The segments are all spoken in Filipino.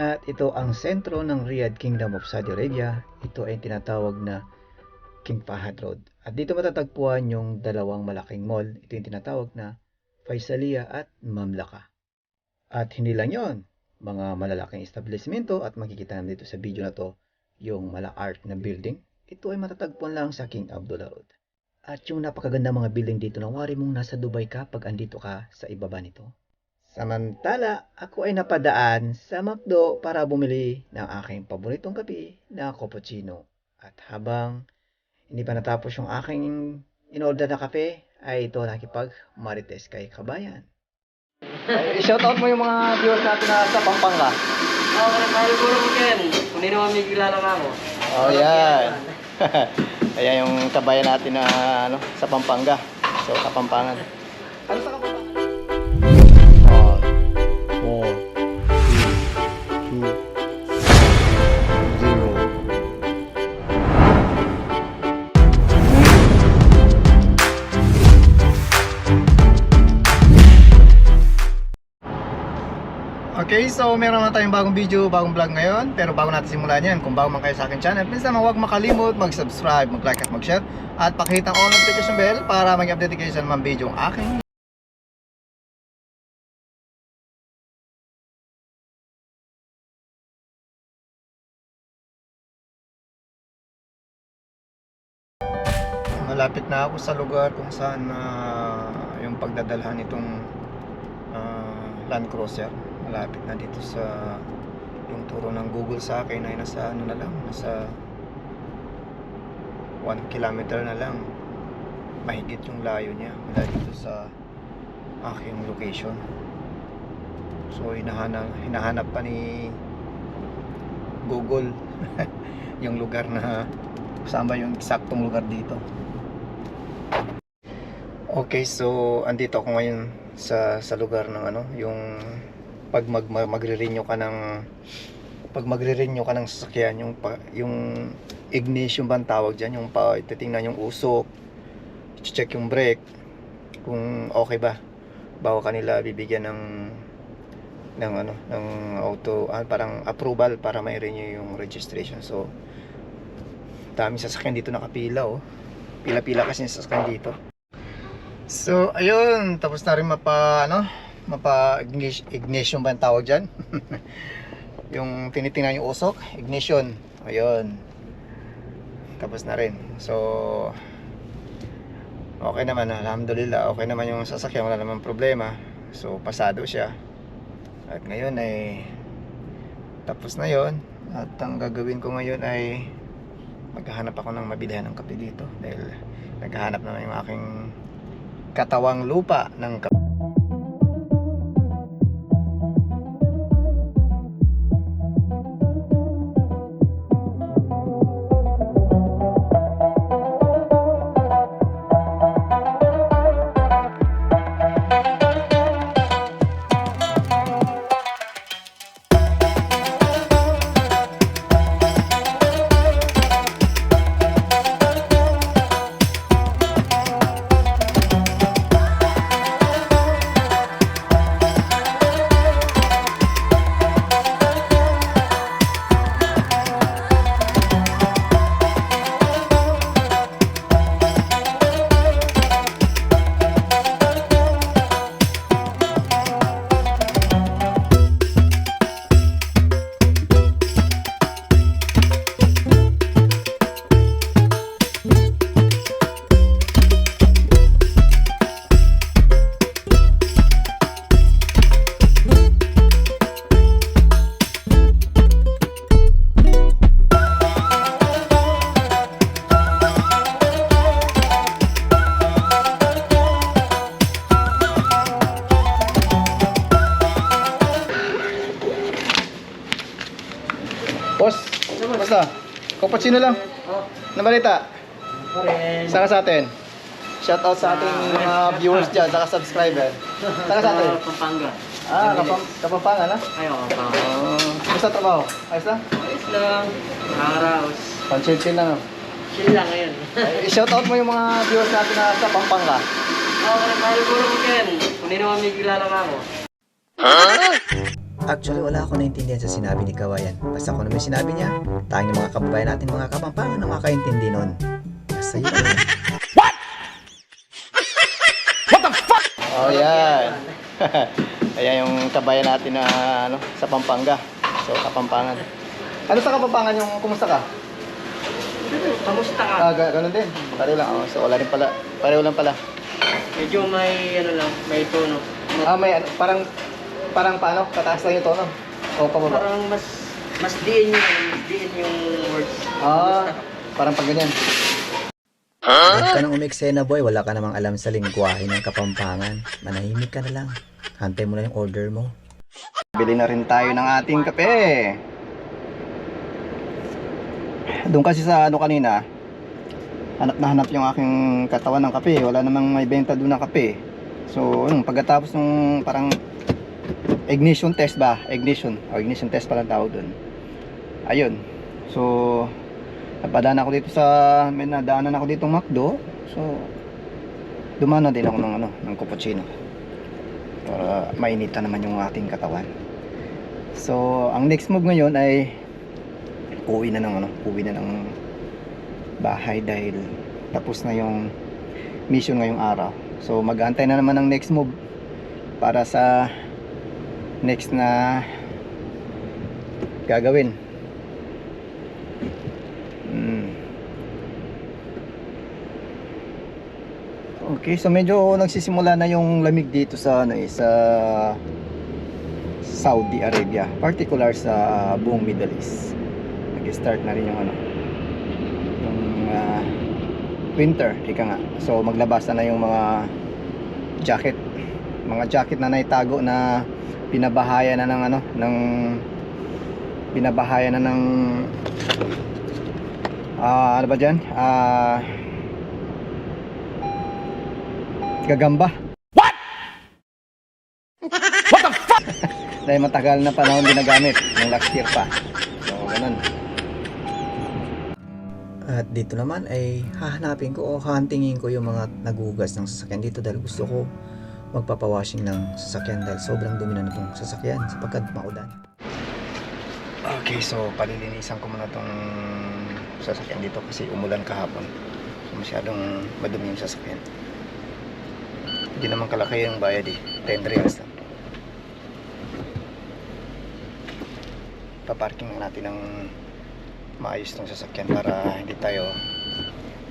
At ito ang sentro ng Riyadh Kingdom of Saudi Arabia. Ito ay tinatawag na King Fahad Road. At dito matatagpuan yung dalawang malaking mall. Ito yung tinatawag na Faisalia at Mamlaka. At hindi lang yon, mga malalaking establishmento at makikita naman dito sa video na to yung mala-art na building. Ito ay matatagpuan lang sa King Abdullah Road. At yung napakaganda mga building dito na wari mong nasa Dubai ka pag andito ka sa ibaba nito. Samantala, ako ay napadaan sa McDo para bumili ng aking paboritong kape na cappuccino. At habang hindi pa natapos yung aking in-order na kape, ay ito nakipag marites kay kabayan. I-shout out mo yung mga viewers natin na sa Pampanga. Ako ka na palo puro mo Ken. Kung hindi naman may kilala ka ako. Oh, yan. Ayan yung kabayan natin na ano, sa Pampanga. So, Kapampangan. Okay, so meron na tayong bagong video, bagong vlog ngayon. Pero bago natin simulan yan, kung bago man kayo sa akin channel, please naman huwag makalimot mag-subscribe, mag-like at mag-share. At pakita ang all notification bell para mag-update kayo sa naman video ang aking Malapit na ako sa lugar kung saan ah, yung pagdadalhan nitong ah, Land Cruiser. Malapit na dito sa yung turo ng Google sa akin ay nasa ano na lang, nasa 1 kilometer na lang. Mahigit yung layo niya mula dito sa aking location. So hinahanap, hinahanap pa ni Google yung lugar na ba yung eksaktong lugar dito. Okay, so andito ako ngayon sa sa lugar ng ano, yung pag mag, mag magre-renew ka ng pag magre-renew ka ng sasakyan, yung yung ignition ba tawag diyan, yung pa titingnan yung usok, check yung brake kung okay ba. Bago kanila bibigyan ng ng ano ng auto ah, parang approval para may renew yung registration. So daming sasakyan dito nakapila oh. Pila-pila kasi sasakyan dito. So, ayun, tapos na rin mapa, ano, mapa ignition, ignition ba ang tawag dyan? yung tinitingnan yung usok, ignition, ayun. Tapos na rin. So, okay naman, alhamdulillah, okay naman yung sasakyan, wala naman problema. So, pasado siya. At ngayon ay, tapos na yon At ang gagawin ko ngayon ay, maghahanap ako ng mabilihan ng kape dito. Dahil, naghahanap naman yung aking katawang lupa ng kap- Boss, basta. Cappuccino lang. Oh, Na balita? pare. Saka sa atin. Shout out sa ating mga viewers dyan, saka subscriber. Saka sa atin. Pampanga. Ah, kapam kapampangan na. Ayaw, Pampanga. Oh, basta trabaho. Ayos lang? Ayos lang. Nakakaraos. Panchill-chill lang. Chill lang ngayon. I-shout out mo yung mga viewers natin na sa Pampanga. Na palo puro mo Ken. Kung hindi naman may kilala ka ako. Actually, wala ako naintindihan sa sinabi ni Kawayan. Basta kung ano may sinabi niya, tayong mga kababayan natin, mga kapampangan na makaintindi nun. Basta yun. What? What the fuck? Oh, yan. Ayan yung kabayan natin na ano, sa Pampanga. So, Kapampangan. Ano sa Kapampangan yung kumusta ka? Kamusta ka? Ah, ga- ganun din. Pareho lang. Oh, so, wala rin pala. Pareho lang pala. Medyo may ano lang, may tono. Ah, may ano, parang, parang paano? Kataas lang yung tono. O, pababa. Parang mas mas diin yung mas diin yung words. Ah, parang pag ganyan. Huwag ka nang umiksena boy, wala ka namang alam sa lingwahe ng kapampangan. Manahimik ka na lang. Hantay mo na yung order mo. Bili na rin tayo ng ating kape. Doon kasi sa ano kanina, hanap na hanap yung aking katawan ng kape. Wala namang may benta doon ng kape. So, ano, pagkatapos ng parang ignition test ba? Ignition. O, ignition test pala tawag doon. Ayun. So, napadaan ako dito sa may nadaanan ako dito McDo. So, dumana din ako ng ano, ng cappuccino. Para mainitan naman yung ating katawan. So, ang next move ngayon ay uwi na ng ano, uwi na ng bahay dahil tapos na yung mission ngayong araw. So, mag-aantay na naman ng next move para sa next na gagawin. Mm. Okay, so medyo nagsisimula na yung lamig dito sa ano eh, sa Saudi Arabia, particular sa buong Middle East. Nag-start na rin yung ano yung ah, winter, ika nga. So maglabas na, na yung mga jacket, mga jacket na naitago na pinabahaya na ng ano, ng binabahaya na ng ah ano ba dyan? Ah gagamba. What? What the fuck? Dahil matagal na panahon ginagamit, yung last year pa. So, ganun. At dito naman ay hahanapin ko o hahantingin ko yung mga nagugas ng sasakyan dito dahil gusto ko magpapawashing ng sasakyan dahil sobrang dumi na itong sasakyan sapagkat maulan. Okay, so palilinisan ko muna itong sasakyan dito kasi umulan kahapon. So, masyadong madumi yung sasakyan. Hindi naman kalaki yung bayad eh. 10 reals. Paparking na natin ng maayos ng sasakyan para hindi tayo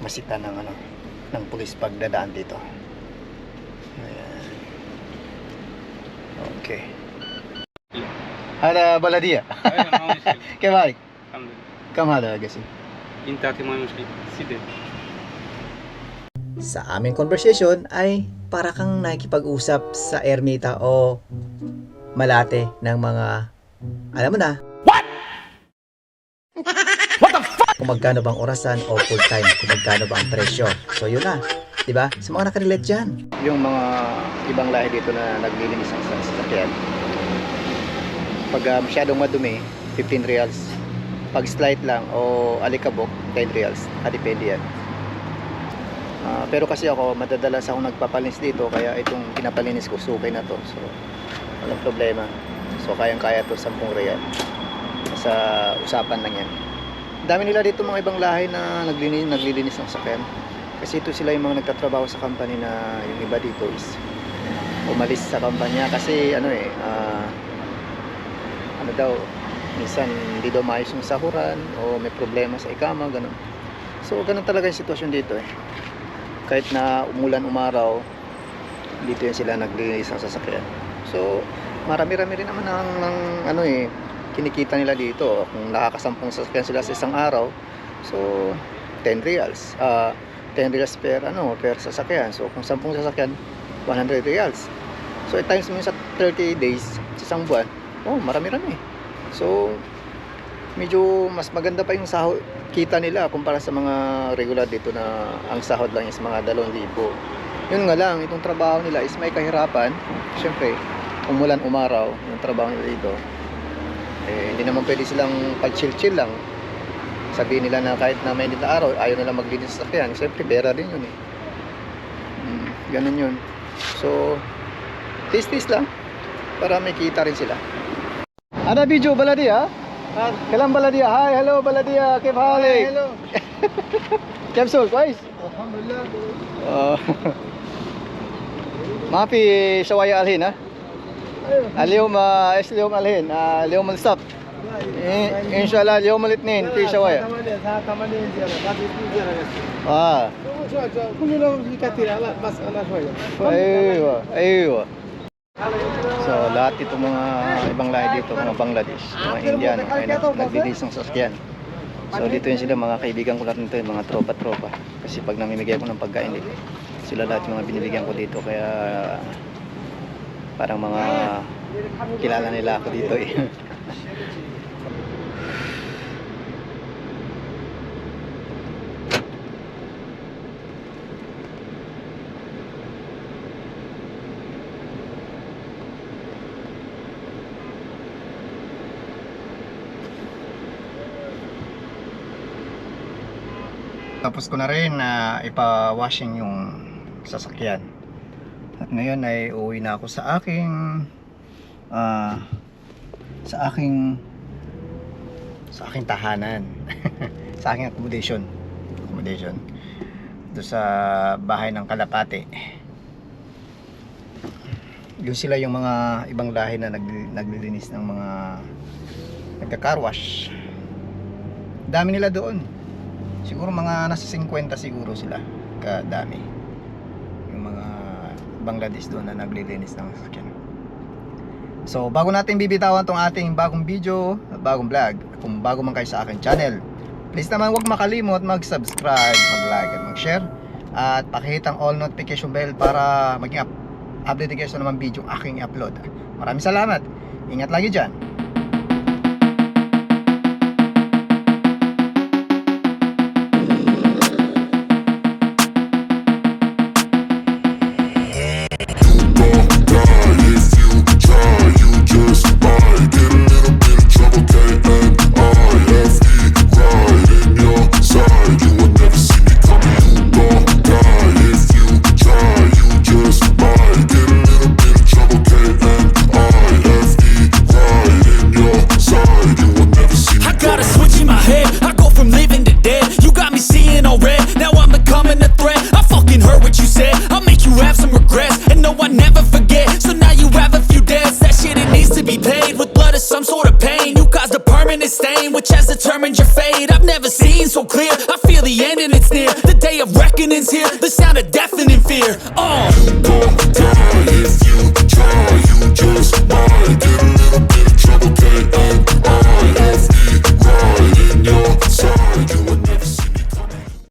masita ng ano ng pulis pagdadaan dito. Ayan. Okay. هذا بلدية ايوه ما مشكلة كيف حالك؟ الحمد لله كم هذا قسم؟ انت اعطي ما مشكلة سيدي Sa aming conversation ay para kang nakikipag-usap sa ermita o malate ng mga alam mo na. What? What the fuck? Kung magkano bang orasan o full time, kung magkano bang presyo. So yun na, 'di ba? Sa mga nakarelate diyan. Yung mga ibang lahi dito na naglilinis ng sasakyan. Pag uh, masyadong madumi, 15 reals. Pag slight lang o alikabok, 10 reals. Ah, depende yan. Ah, pero kasi ako, madadalas ako nagpapalinis dito, kaya itong pinapalinis ko, sukay na to. So, walang problema. So, kayang-kaya to 10 real. Sa usapan lang yan. Dami nila dito mga ibang lahi na naglilinis, naglilinis ng sakyan. Kasi ito sila yung mga nagtatrabaho sa company na yung iba dito is umalis sa kampanya kasi ano eh, ah, ano daw, minsan hindi daw maayos yung sahuran o may problema sa ikama, ganun. So, ganun talaga yung sitwasyon dito eh. Kahit na umulan umaraw dito yan sila naglilinis ng sasakyan. So marami-rami rin naman ang, ng ano eh kinikita nila dito. Kung nakakasampung sasakyan sila sa isang araw so 10 reals ah 10 reals per ano per sasakyan. So kung 10 sasakyan 100 reals. So times mo sa 30 days sa isang buwan oh marami-rami so medyo mas maganda pa yung sahod kita nila kumpara sa mga regular dito na ang sahod lang is mga 2,000 yun nga lang itong trabaho nila is may kahirapan. Syempre umulan umaraw yung trabaho nila dito. Eh, hindi naman pwede silang pag chill chill lang. Sabihin nila na kahit na may na araw ayaw nila maglinis sa sakyan. Syempre pera din yun eh. Mm, ganun yun so tis tis lang para may kita rin sila Ada video Baladia? Kalam Baladia. Hi, hello Baladia. كيف حالك؟ Hello. كيف سول كويس؟ الحمد لله. آه. ما في شوية الحين ها؟ اليوم آه، ايش اليوم الحين؟ آه، اليوم السبت إيه، ان شاء الله اليوم الاثنين في شوية الساعة 8 زيادة بعد زيادة بس. اه Aywa, aywa. So lahat itong mga ibang lahi dito, mga Bangladesh, mga Indiano, ay nagdilis ng sasakyan. So dito yun sila, mga kaibigan ko lahat nito, mga tropa-tropa. Kasi pag namimigay ko ng pagkain dito, sila lahat yung mga binibigyan ko dito. Kaya parang mga kilala nila ako dito eh. Tapos ko na rin na ipa-washing yung sasakyan. At ngayon ay uuwi na ako sa aking ah, sa aking sa aking tahanan. sa aking accommodation. Accommodation. Doon sa bahay ng Kalapate. Yun sila yung mga ibang lahi na nag, naglilinis ng mga nagka-car-wash. Dami nila doon. Siguro mga nasa 50 siguro sila kadami. Yung mga Bangladesh doon na naglilinis ng sasakyan. So, bago natin bibitawan tong ating bagong video, bagong vlog, kung bago man kayo sa aking channel, please naman huwag makalimot mag-subscribe, mag-like at mag-share at pakihit ang all notification bell para maging up update kayo sa naman video aking upload. Maraming salamat. Ingat lagi dyan. Clear. I feel the end and it's near. The day of reckoning's here. The sound of deafening fear. Oh.